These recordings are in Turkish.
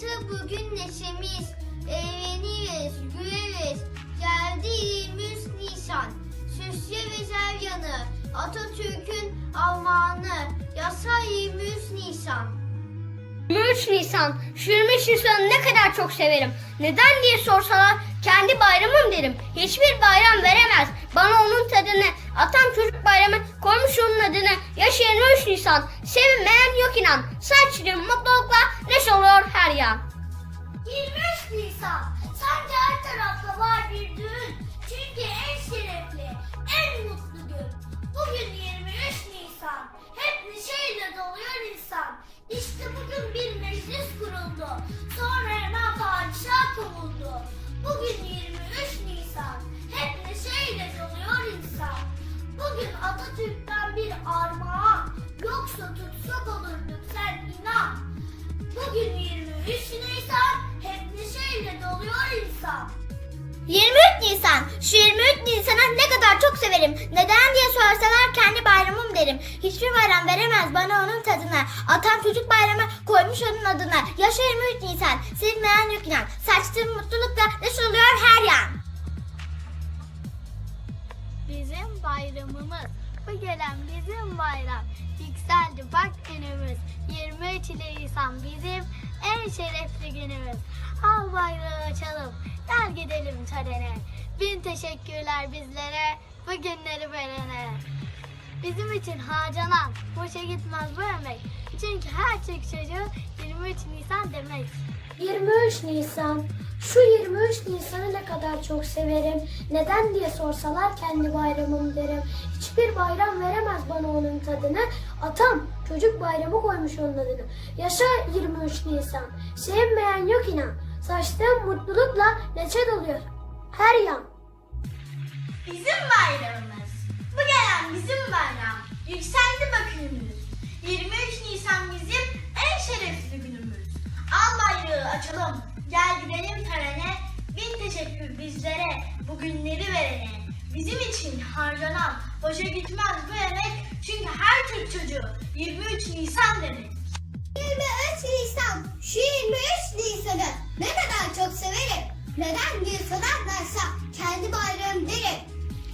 Taştı bugün neşemiz Eğleniriz, güleriz Geldi 23 Nisan Süsleriz her yanı. Atatürk'ün armağanı. Yasa 23 Nisan 23 Nisan, şu 23 Nisan'ı ne kadar çok severim. Neden diye sorsalar kendi bayramım derim. Hiçbir bayram veremez bana onun tadını. Atam çocuk bayramı koymuş onun adını. Yaş 23 Nisan, sevinmeyen yok inan. Saçlı mutlulukla neşe oluyor her yan. 23 Nisan Bugün 23 Nisan Hep neşeyle doluyor insan Bugün Atatürk'ten bir armağan Yoksa tutsak olurduk sen inan Bugün 23 Nisan hep neşeyle doluyor insan. 23 Nisan. Şu 23 Nisan'ı ne kadar çok severim. Neden diye sorsalar kendi bayramım derim. Hiçbir bayram veremez bana onun tadına. Atam çocuk bayramı koymuş onun adına. Yaşa 23 Nisan. Sevmeyen yok inan. Saçtığım mutlulukla oluyor her yan. Bizim bayramımız. Bu gelen bizim bayram. Yükseldi bak günümüz. 23 Nisan bizim en şerefli günümüz. Al bayrağı açalım. Gel gidelim törene. Bin teşekkürler bizlere Bu günleri verene. Bizim için harcanan Boşa gitmez bu emek. Çünkü her Türk çocuğu 23 Nisan demek 23 Nisan. Şu 23 Nisan'ı ne kadar çok severim. Neden diye sorsalar kendi bayramım derim. Hiçbir bayram veremez bana onun tadını. Atam çocuk bayramı koymuş onun adını. Yaşa 23 Nisan. Sevmeyen yok inan. Saçtığım mutlulukla neşe doluyor. Her yan. Bizim bayramımız. Bu gelen bizim bayram. Yükseldi bakımımız. 23 Nisan bizim en şerefli günümüz. Al bayrağı açalım. Gel gidelim törene. Bin teşekkür bizlere bu günleri verene. Bizim için harcanan boşa gitmez bu emek. Çünkü her Türk çocuğu 23 Nisan demek. 23 Nisan. Şu 23 Nisan'ı ne kadar çok severim. Neden diye sorarlarsa kendi bayram derim.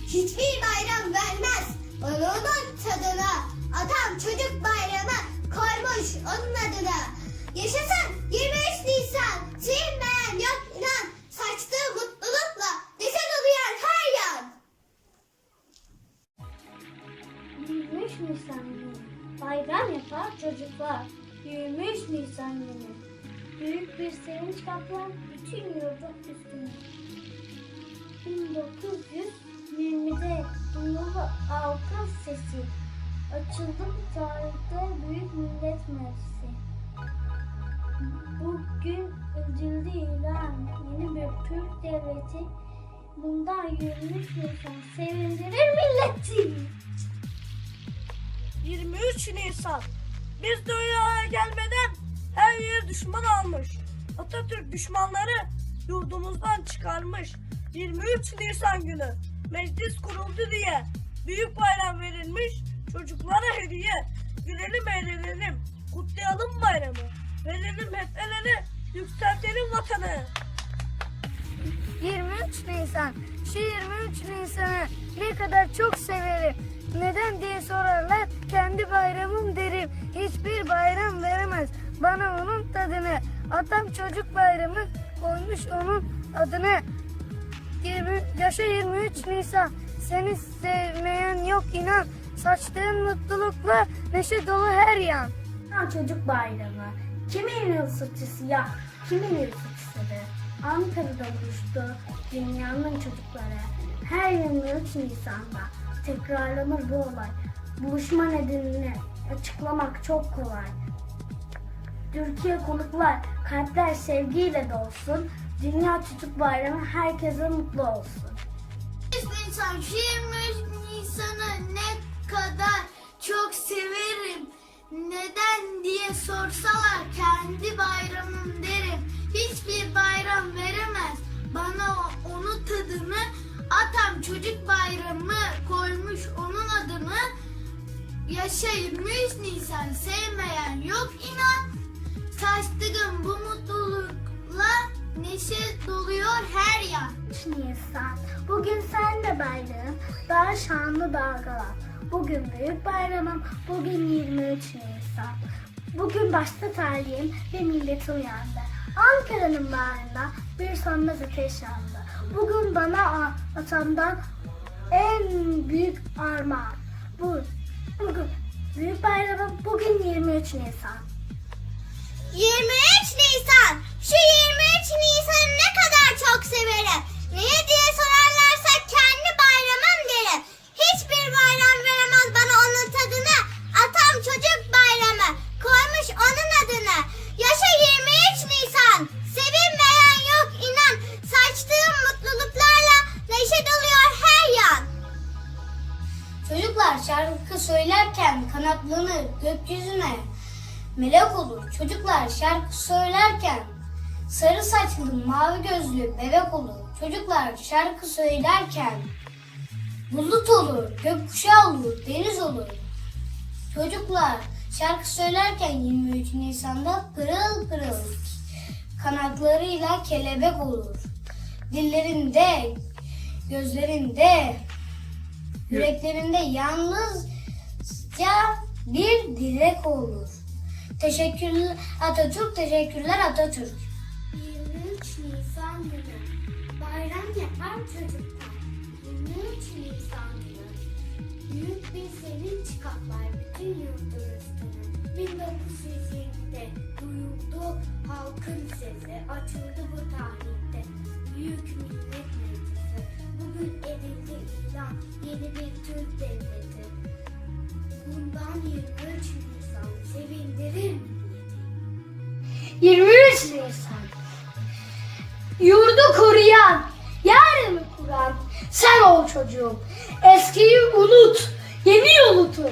Hiçbir bayram vermez bana onun tadına. Atam çocuk bayramı bir sevinç kaplar bütün yurdun üstüne. 1920'de duyuldu alkış sesi. Açıldı tarihte Büyük Millet Meclisi. Bugün ödüldü ilan yeni bir Türk devleti. Bundan 23 Nisan sevindirir milleti. 23 Nisan. Biz dünyaya gelmeden her yer düşman almış. Atatürk düşmanları yurdumuzdan çıkarmış. 23 Nisan günü meclis kuruldu diye büyük bayram verilmiş. Çocuklara hediye. Gülelim eğlenelim. Kutlayalım bayramı. Verelim hep el ele. Yükseltelim vatanı. 23 Nisan. Şu 23 Nisan'ı ne kadar çok severim. Neden diye sorarlar. Kendi bayramım derim. Hiçbir bayram veremez bana onun tadını. Atam çocuk bayramı koymuş onun adını. 20, yaşa 23 Nisan. Seni sevmeyen yok inan. Saçtığın mutlulukla neşe dolu her yan. Çocuk bayramı. Kimin yıl saçı siyah, kimin yıl sarı. Ankara'da buluştu dünyanın çocukları. Her 23 Nisan'da tekrarlanır bu olay. Buluşma nedenini açıklamak çok kolay. Türkiye konuklar, kalpler sevgiyle dolsun. Dünya Çocuk Bayramı herkese mutlu olsun. 23 Nisan, şu 23 Nisan'ı ne kadar çok severim. Neden diye sorsalar kendi bayramım derim. Hiçbir bayram veremez bana o- onun tadını. Atam çocuk bayramı koymuş onun adını. Yaşa 23 Nisan sevmeyen yok inan. Saçtığım bu mutlulukla neşe doluyor her yan. Nisan. Bugün sen de bayrağın daha şanlı dalgalan. Bugün büyük bayramım, bugün 23 Nisan. Bugün başta tarihim ve millet uyandı. Ankara'nın bağrında bir sönmez ateş yandı. Bugün bana atamdan en büyük armağan. Bu, bugün büyük bayramım, bugün 23 Nisan. 23 Nisan. Şu 23 Nisan'ı ne kadar çok severim. Şarkı söylerken bulut olur, gökkuşağı olur, deniz olur. Çocuklar şarkı söylerken 23 Nisan'da pırıl pırıl kanatlarıyla kelebek olur. Dillerinde, gözlerinde, Yüreklerinde yalnızca bir dilek olur. Teşekkürler Atatürk, teşekkürler Atatürk. Bayram yapan çocuklar. 23 Nisan günü büyük bir sevinç kaplar bütün yurdun üstüne. 1920'de duyuldu halkın sesi, açıldı bu tarihte büyük millet meclisi. Bugün edildi ilan yeni bir Türk devleti. Bundan 23 Nisan sevindirir milleti. 23 Nisan Yurdu koruyan, yarını kuran sen ol çocuğum. Eskiyi unut, yeni yolu tut.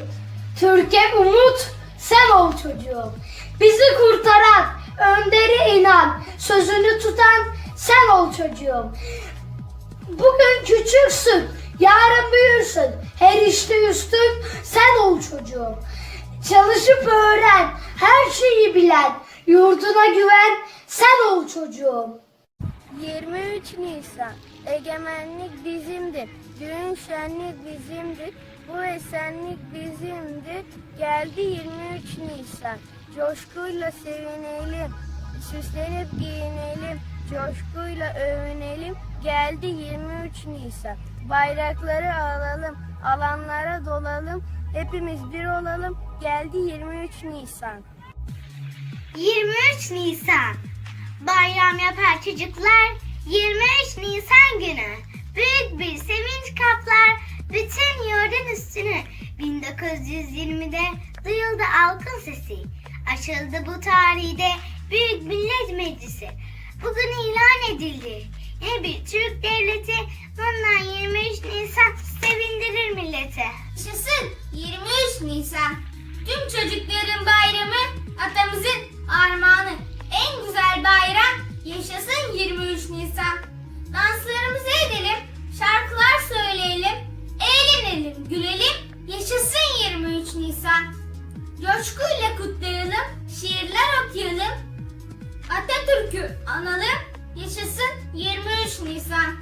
Türkiye umut, sen ol çocuğum. Bizi kurtaran, önderi inan, sözünü tutan sen ol çocuğum. Bugün küçüksün, yarın büyürsün. Her işte üstün sen ol çocuğum. Çalışıp öğren, her şeyi bilen, yurduna güven sen ol çocuğum. 23 Nisan Egemenlik bizimdir, düğün şenlik bizimdir, bu esenlik bizimdir. Geldi 23 Nisan, coşkuyla sevinelim, süslenip giyinelim, coşkuyla övünelim. Geldi 23 Nisan, bayrakları alalım, alanlara dolalım, hepimiz bir olalım. Geldi 23 Nisan. 23 Nisan. Bayram yapar çocuklar. 23 Nisan günü. Büyük bir sevinç kaplar bütün yurdun üstünü. 1920'de duyuldu halkın sesi. Açıldı bu tarihte Büyük Millet Meclisi. Bugün ilan edildi. Yeni bir Türk devleti bundan 23 Nisan sevindirir millete. Yaşasın 23 Nisan. Tüm çocukların yaşasın 23 Nisan. Danslarımızı edelim, şarkılar söyleyelim, eğlenelim, gülelim. Yaşasın 23 Nisan. Coşkuyla kutlayalım, şiirler okuyalım. Atatürk'ü analım. Yaşasın 23 Nisan.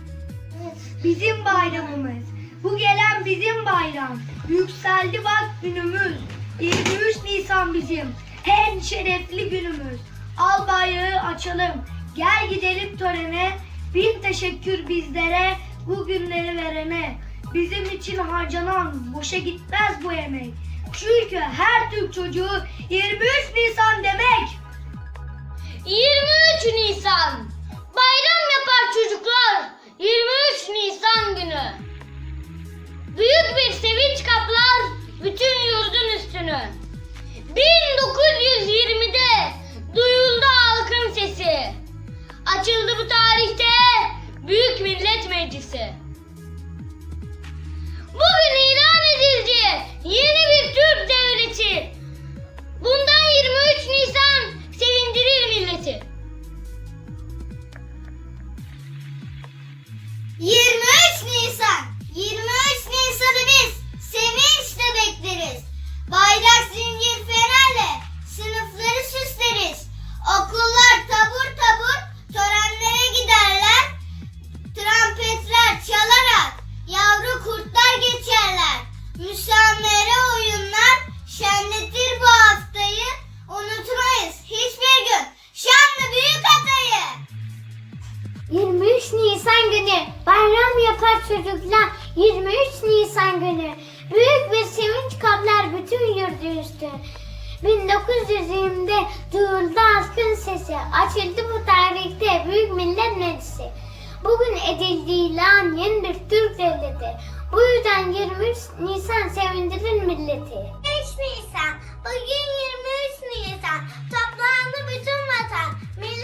Bizim bayramımız. Bu gelen bizim bayram. Yükseldi bak günümüz. 23 Nisan bizim. En şerefli günümüz. Al bayrağı açalım. Gel gidelim törene. Bin teşekkür bizlere bu günleri verene. Bizim için harcanan boşa gitmez bu emek. Çünkü her Türk çocuğu 23 Nisan demek. 23 Nisan. Bayram yapar çocuklar. 23 Nisan günü. Büyük bir sevinç kaplar bütün yurdun üstünü. 1920'de duyuldu halkın sesi. Açıldı bu tarihte Büyük Millet Meclisi. Bugün ilan edildi yeni bir Türk devleti. Bundan 23 Nisan sevindirir milleti. 23 Nisan. 23 Nisan'ı Devleti Bu yüzden 23 Nisan sevindirir milleti 23 Nisan. Bugün 23 Nisan. Toplandı bütün vatan. Millet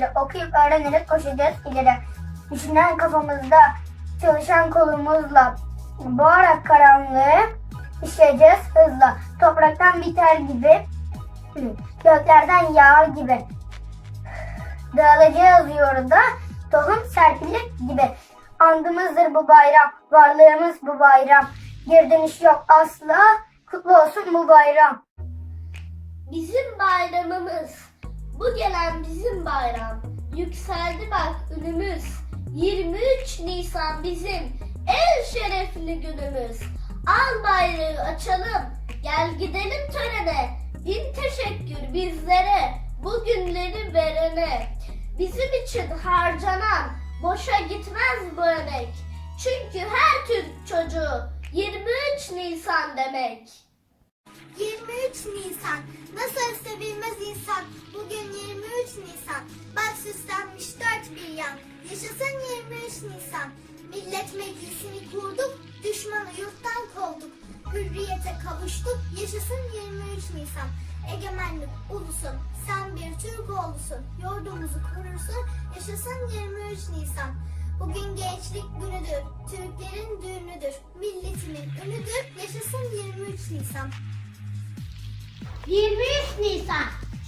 büyükleri okuyup öğrenerek koşacağız ileri. Düşünen kafamızda, çalışan kolumuzla, boğarak karanlığı işleyeceğiz hızla. Topraktan biter gibi, göklerden yağar gibi. Dağılacağız yolda, tohum serpilir gibi. Andımızdır bu bayram, varlığımız bu bayram. Geri dönüş yok asla, kutlu olsun bu bayram. Bizim bayramımız. Bu gelen bizim bayram. Yükseldi bak önümüz. 23 Nisan bizim en şerefli günümüz. Al bayrağı açalım. Gel gidelim törene. Bin teşekkür bizlere. Bu günleri verene. Bizim için harcanan boşa gitmez bu emek. Çünkü her Türk çocuğu 23 Nisan demek. 23 Nisan. Nasıl sevilmez insan. Bugün 23 Nisan. Bak süslenmiş dört bir yan. Yaşasın 23 Nisan. Millet meclisini kurduk. Düşmanı yurttan kovduk. Hürriyete kavuştuk. Yaşasın 23 Nisan. Egemenlik ulusun. Sen bir Türk oğlusun. Yurdumuzu korursun. Yaşasın 23 Nisan. Bugün gençlik günüdür. Türklerin düğünüdür. Milletimin ünüdür. Yaşasın 23 Nisan. 23 Nisan.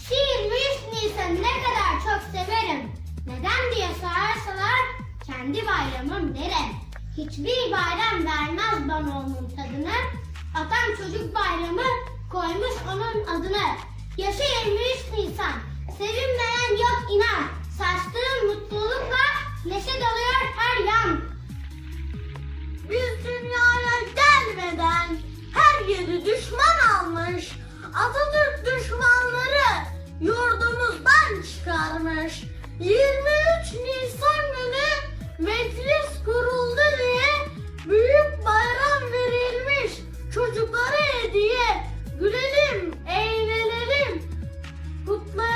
Şu 23 Nisan'ı ne kadar çok severim. Neden diye sorarsalar kendi bayramım derim. Hiçbir bayram vermez bana onun tadını. Atam çocuk bayramı koymuş onun adını. Yaşa 23 Nisan. Sevinmeyen yok inan. Saçtığın mutlulukla neşe doluyor her yan. Biz dünyaya gelmeden her yeri düşman. Atatürk düşmanları yurdumuzdan çıkarmış. 23 Nisan günü meclis kuruldu diye büyük bayram verilmiş. Çocuklara hediye. Gülelim, eğlenelim. Kutlayalım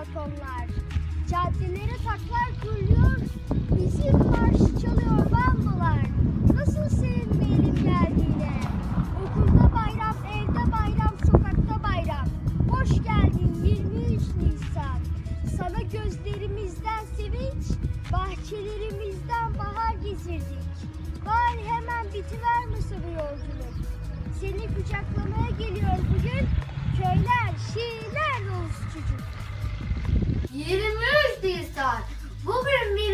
balkonlar. Caddelere taklar kuruluyor. Bizim marş çalıyor bandolar. Nasıl sevinmeyelim geldiğine. Okulda bayram, evde bayram, sokakta bayram. Hoş geldin 23 Nisan. Sana gözlerimizden sevinç, bahçelerimizden bahar gezirdik. Bari hemen bitivermese bu yolculuk. Seni kucaklamaya geliyor bugün. Köyler, şiirler dolusu çocuk.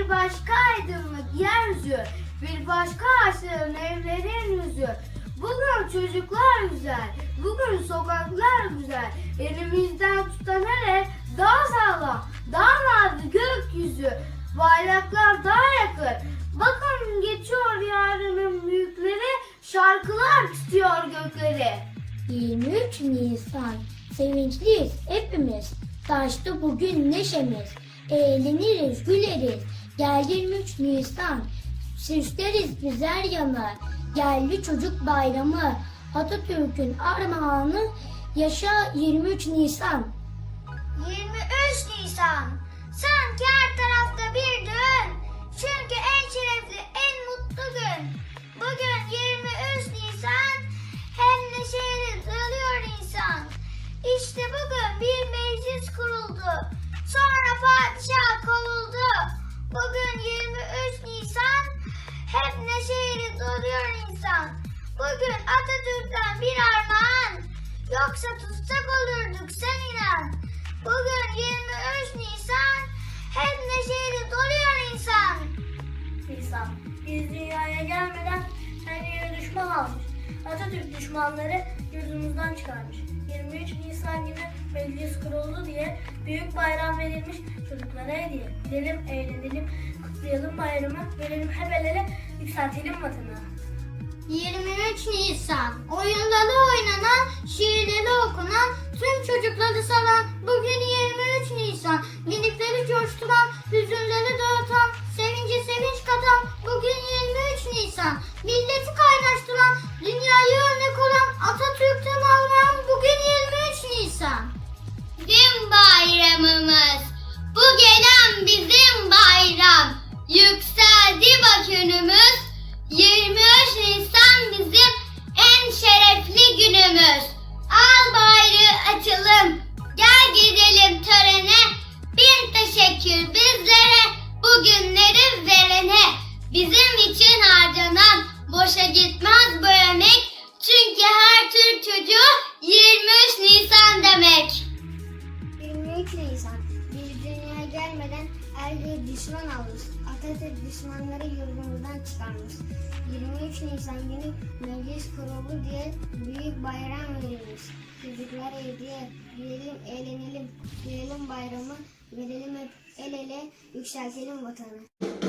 Başka aydınlık yeryüzü, bir başka ağaçların evlerin yüzü. Bugün çocuklar güzel, bugün sokaklar güzel. Elimizden tutan hele daha sağlam, daha nazlı gökyüzü. Bayraklar daha yakın. Bakın geçiyor yarının büyükleri, şarkılar tutuyor gökleri. 23 Nisan. Sevinçliyiz hepimiz. Taştı bugün neşemiz. Eğleniriz, güleriz. Gel 23 Nisan. Süsleriz her yanı. Geldi çocuk bayramı. Atatürk'ün armağanı. Yaşa 23 Nisan. 23 Nisan. Sanki her tarafta bir düğün. Çünkü en şerefli, en mutlu gün. Bugün 23 Nisan. Hem neşeyle doluyor insan. İşte bugün bir meclis kuruldu. Sonra padişah kovuldu. Bugün 23 Nisan. Hep neşeyle doluyor insan. Bugün Atatürk'ten bir armağan. Yoksa tutsak olurduk sen inan. Bugün 23 Nisan. Hep neşeyle doluyor insan. Nisan. Biz dünyaya gelmeden her yere düşman almış. Atatürk düşmanları yurdumuzdan çıkarmış. 23 Nisan günü meclis kuruldu diye büyük bayram verilmiş çocuklara hediye. Gidelim, eğlenelim, kutlayalım bayramı, verelim hep el ele, yükseltelim vatanı. 23 Nisan. Oyunları oynanan, şiirleri okunan, tüm çocukları saran, bugün 23 Nisan. Minikleri coşturan, hüzünleri dağıtan, sevinci sevinç katan, bugün 23 Atatürk düşmanları yurdumuzdan çıkarmış. 23 Nisan günü meclis kuruldu diye büyük bayram verilmiş. Çocuklara hediye, yiyelim, eğlenelim, kutlayalım bayramı, verelim hep el ele, yükseltelim vatanı.